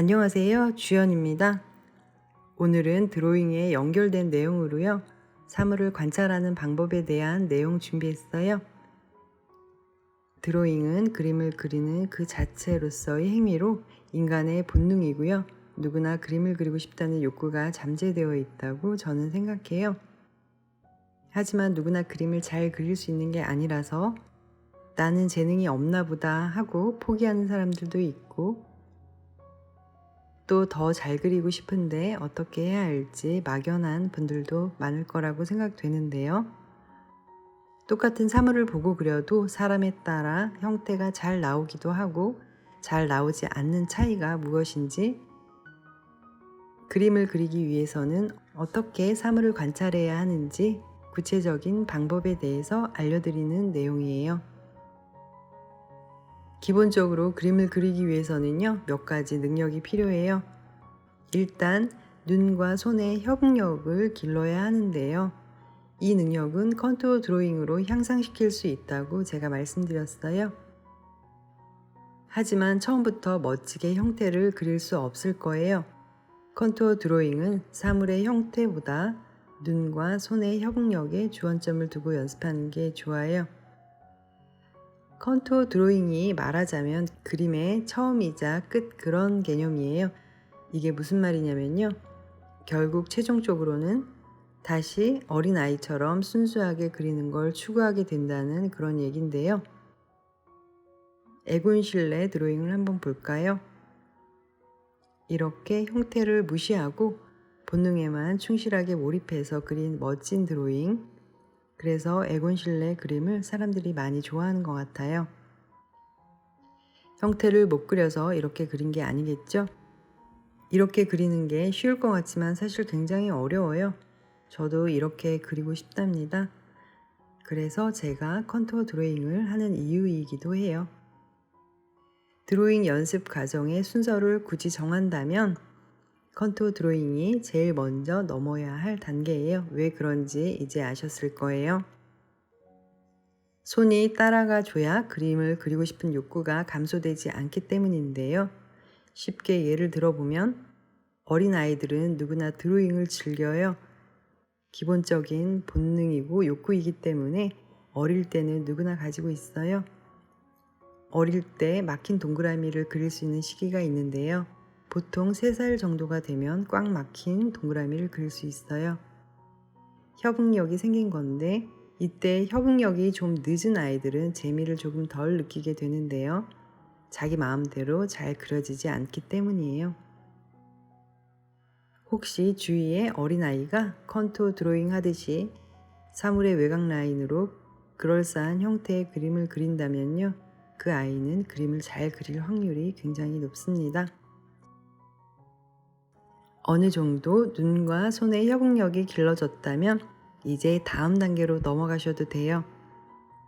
안녕하세요. 주연입니다. 오늘은 드로잉에 연결된 내용으로요. 사물을 관찰하는 방법에 대한 내용 준비했어요. 드로잉은 그림을 그리는 그 자체로서의 행위로 인간의 본능이고요. 누구나 그림을 그리고 싶다는 욕구가 잠재되어 있다고 저는 생각해요. 하지만 누구나 그림을 잘 그릴 수 있는 게 아니라서 나는 재능이 없나 보다 하고 포기하는 사람들도 있고 또 더 잘 그리고 싶은데 어떻게 해야 할지 막연한 분들도 많을 거라고 생각되는데요. 똑같은 사물을 보고 그려도 사람에 따라 형태가 잘 나오기도 하고 잘 나오지 않는 차이가 무엇인지 그림을 그리기 위해서는 어떻게 사물을 관찰해야 하는지 구체적인 방법에 대해서 알려드리는 내용이에요. 기본적으로 그림을 그리기 위해서는요, 몇 가지 능력이 필요해요. 일단, 눈과 손의 협력을 길러야 하는데요. 이 능력은 컨투어 드로잉으로 향상시킬 수 있다고 제가 말씀드렸어요. 하지만 처음부터 멋지게 형태를 그릴 수 없을 거예요. 컨투어 드로잉은 사물의 형태보다 눈과 손의 협력에 주안점을 두고 연습하는 게 좋아요. 컨투어 드로잉이 말하자면 그림의 처음이자 끝 그런 개념이에요. 이게 무슨 말이냐면요. 결국 최종적으로는 다시 어린아이처럼 순수하게 그리는 걸 추구하게 된다는 그런 얘긴데요. 에곤 실내 드로잉을 한번 볼까요? 이렇게 형태를 무시하고 본능에만 충실하게 몰입해서 그린 멋진 드로잉. 그래서 에곤 실내 그림을 사람들이 많이 좋아하는 것 같아요. 형태를 못 그려서 이렇게 그린 게 아니겠죠? 이렇게 그리는 게 쉬울 것 같지만 사실 굉장히 어려워요. 저도 이렇게 그리고 싶답니다. 그래서 제가 컨투어 드로잉을 하는 이유이기도 해요. 드로잉 연습 과정의 순서를 굳이 정한다면 컨투어 드로잉이 제일 먼저 넘어야 할 단계예요. 왜 그런지 이제 아셨을 거예요. 손이 따라가 줘야 그림을 그리고 싶은 욕구가 감소되지 않기 때문인데요. 쉽게 예를 들어보면 어린 아이들은 누구나 드로잉을 즐겨요. 기본적인 본능이고 욕구이기 때문에 어릴 때는 누구나 가지고 있어요. 어릴 때 막힌 동그라미를 그릴 수 있는 시기가 있는데요. 보통 3살 정도가 되면 꽉 막힌 동그라미를 그릴 수 있어요. 협응력이 생긴 건데 이때 협응력이 좀 늦은 아이들은 재미를 조금 덜 느끼게 되는데요. 자기 마음대로 잘 그려지지 않기 때문이에요. 혹시 주위에 어린아이가 컨투어 드로잉 하듯이 사물의 외곽 라인으로 그럴싸한 형태의 그림을 그린다면요. 그 아이는 그림을 잘 그릴 확률이 굉장히 높습니다. 어느 정도 눈과 손의 협응력이 길러졌다면 이제 다음 단계로 넘어가셔도 돼요.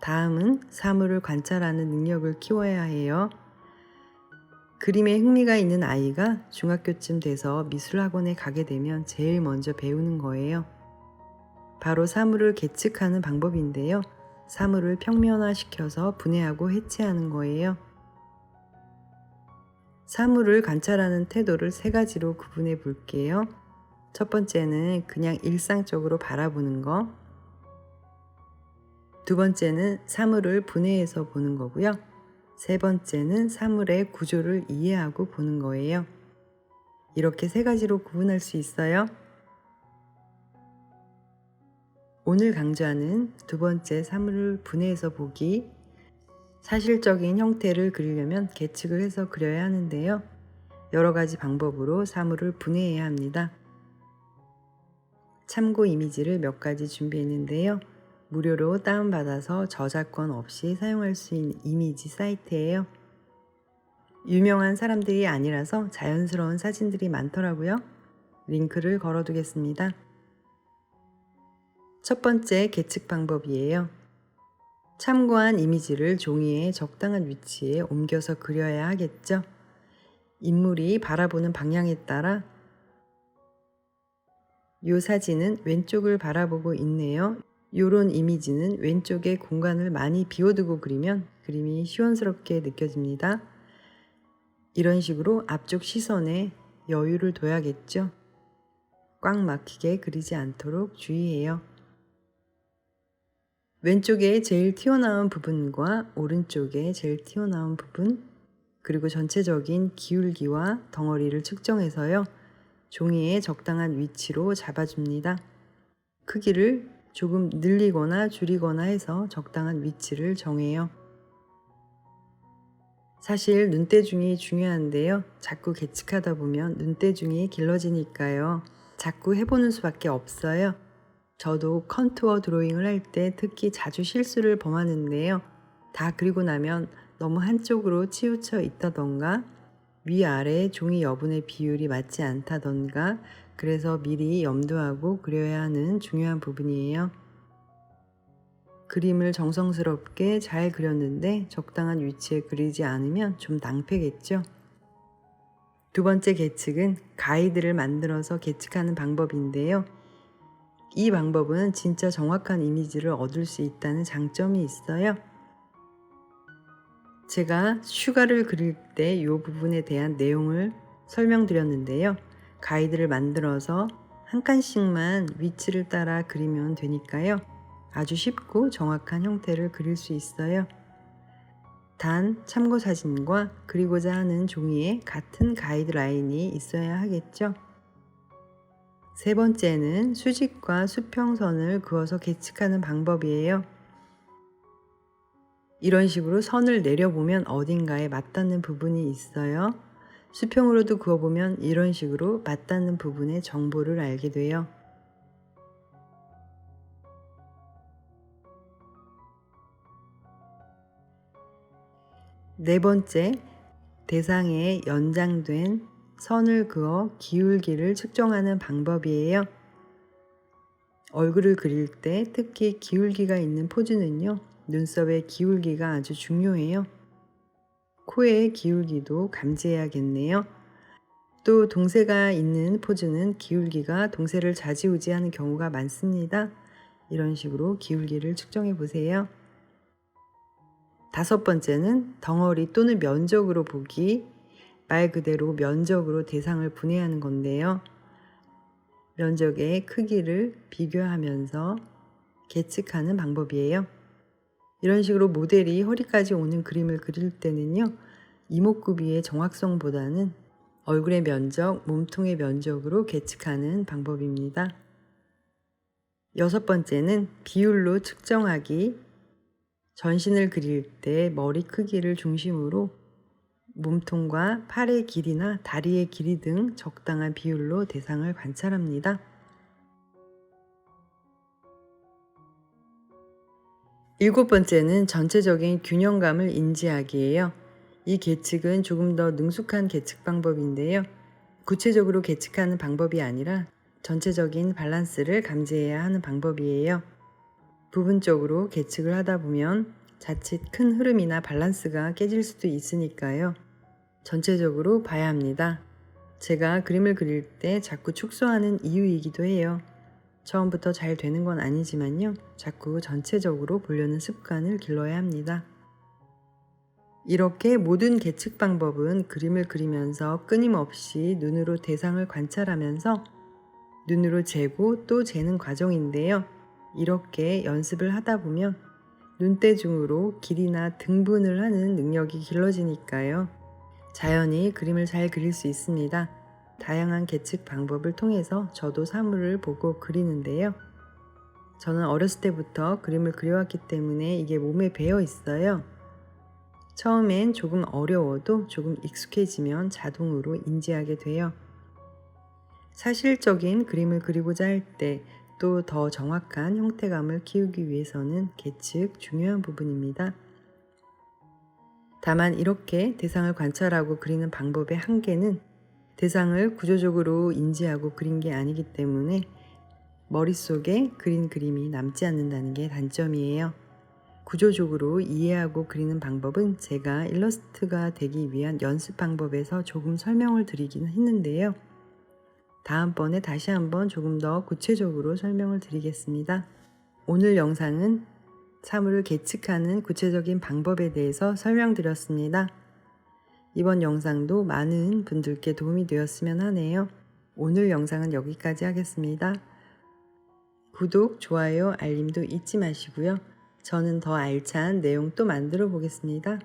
다음은 사물을 관찰하는 능력을 키워야 해요. 그림에 흥미가 있는 아이가 중학교쯤 돼서 미술학원에 가게 되면 제일 먼저 배우는 거예요. 바로 사물을 계측하는 방법인데요. 사물을 평면화시켜서 분해하고 해체하는 거예요. 사물을 관찰하는 태도를 세 가지로 구분해 볼게요. 첫 번째는 그냥 일상적으로 바라보는 거. 두 번째는 사물을 분해해서 보는 거고요. 세 번째는 사물의 구조를 이해하고 보는 거예요. 이렇게 세 가지로 구분할 수 있어요. 오늘 강좌는 두 번째 사물을 분해해서 보기, 사실적인 형태를 그리려면 계측을 해서 그려야 하는데요. 여러 가지 방법으로 사물을 분해해야 합니다. 참고 이미지를 몇 가지 준비했는데요. 무료로 다운받아서 저작권 없이 사용할 수 있는 이미지 사이트예요. 유명한 사람들이 아니라서 자연스러운 사진들이 많더라고요. 링크를 걸어두겠습니다. 첫 번째 계측 방법이에요. 참고한 이미지를 종이에 적당한 위치에 옮겨서 그려야 하겠죠. 인물이 바라보는 방향에 따라 이 사진은 왼쪽을 바라보고 있네요. 요런 이미지는 왼쪽에 공간을 많이 비워두고 그리면 그림이 시원스럽게 느껴집니다. 이런 식으로 앞쪽 시선에 여유를 둬야겠죠. 꽉 막히게 그리지 않도록 주의해요. 왼쪽에 제일 튀어나온 부분과 오른쪽에 제일 튀어나온 부분, 그리고 전체적인 기울기와 덩어리를 측정해서요. 종이에 적당한 위치로 잡아줍니다. 크기를 조금 늘리거나 줄이거나 해서 적당한 위치를 정해요. 사실 눈대중이 중요한데요. 자꾸 계측하다 보면 눈대중이 길러지니까요. 자꾸 해보는 수밖에 없어요. 저도 컨투어 드로잉을 할 때 특히 자주 실수를 범하는데요. 다 그리고 나면 너무 한쪽으로 치우쳐 있다던가 위아래 종이 여분의 비율이 맞지 않다던가 그래서 미리 염두하고 그려야 하는 중요한 부분이에요. 그림을 정성스럽게 잘 그렸는데 적당한 위치에 그리지 않으면 좀 낭패겠죠. 두 번째 계측은 가이드를 만들어서 계측하는 방법인데요. 이 방법은 진짜 정확한 이미지를 얻을 수 있다는 장점이 있어요. 제가 슈가를 그릴 때 이 부분에 대한 내용을 설명드렸는데요. 가이드를 만들어서 한 칸씩만 위치를 따라 그리면 되니까요. 아주 쉽고 정확한 형태를 그릴 수 있어요. 단 참고 사진과 그리고자 하는 종이에 같은 가이드 라인이 있어야 하겠죠. 세 번째는 수직과 수평선을 그어서 계측하는 방법이에요. 이런 식으로 선을 내려보면 어딘가에 맞닿는 부분이 있어요. 수평으로도 그어보면 이런 식으로 맞닿는 부분의 정보를 알게 돼요. 네 번째, 대상에 연장된 선을 그어 기울기를 측정하는 방법이에요. 얼굴을 그릴 때 특히 기울기가 있는 포즈는요, 눈썹의 기울기가 아주 중요해요. 코의 기울기도 감지해야겠네요. 또 동세가 있는 포즈는 기울기가 동세를 좌지우지하는 경우가 많습니다. 이런 식으로 기울기를 측정해 보세요. 다섯 번째는 덩어리 또는 면적으로 보기, 말 그대로 면적으로 대상을 분해하는 건데요. 면적의 크기를 비교하면서 계측하는 방법이에요. 이런 식으로 모델이 허리까지 오는 그림을 그릴 때는요, 이목구비의 정확성보다는 얼굴의 면적, 몸통의 면적으로 계측하는 방법입니다. 여섯 번째는 비율로 측정하기. 전신을 그릴 때 머리 크기를 중심으로 몸통과 팔의 길이나 다리의 길이 등 적당한 비율로 대상을 관찰합니다. 일곱 번째는 전체적인 균형감을 인지하기예요. 이 계측은 조금 더 능숙한 계측 방법인데요. 구체적으로 계측하는 방법이 아니라 전체적인 밸런스를 감지해야 하는 방법이에요. 부분적으로 계측을 하다 보면 자칫 큰 흐름이나 밸런스가 깨질 수도 있으니까요. 전체적으로 봐야 합니다. 제가 그림을 그릴 때 자꾸 축소하는 이유이기도 해요. 처음부터 잘 되는 건 아니지만요. 자꾸 전체적으로 보려는 습관을 길러야 합니다. 이렇게 모든 계측 방법은 그림을 그리면서 끊임없이 눈으로 대상을 관찰하면서 눈으로 재고 또 재는 과정인데요. 이렇게 연습을 하다 보면 눈대중으로 길이나 등분을 하는 능력이 길러지니까요. 자연히 그림을 잘 그릴 수 있습니다. 다양한 계측 방법을 통해서 저도 사물을 보고 그리는데요. 저는 어렸을 때부터 그림을 그려왔기 때문에 이게 몸에 배어 있어요. 처음엔 조금 어려워도 조금 익숙해지면 자동으로 인지하게 돼요. 사실적인 그림을 그리고자 할 때 또 더 정확한 형태감을 키우기 위해서는 계측 중요한 부분입니다. 다만 이렇게 대상을 관찰하고 그리는 방법의 한계는 대상을 구조적으로 인지하고 그린 게 아니기 때문에 머릿속에 그린 그림이 남지 않는다는 게 단점이에요. 구조적으로 이해하고 그리는 방법은 제가 일러스트가 되기 위한 연습 방법에서 조금 설명을 드리긴 했는데요. 다음번에 다시 한번 조금 더 구체적으로 설명을 드리겠습니다. 오늘 영상은 사물을 계측하는 구체적인 방법에 대해서 설명드렸습니다. 이번 영상도 많은 분들께 도움이 되었으면 하네요. 오늘 영상은 여기까지 하겠습니다. 구독, 좋아요, 알림도 잊지 마시고요. 저는 더 알찬 내용 또 만들어 보겠습니다.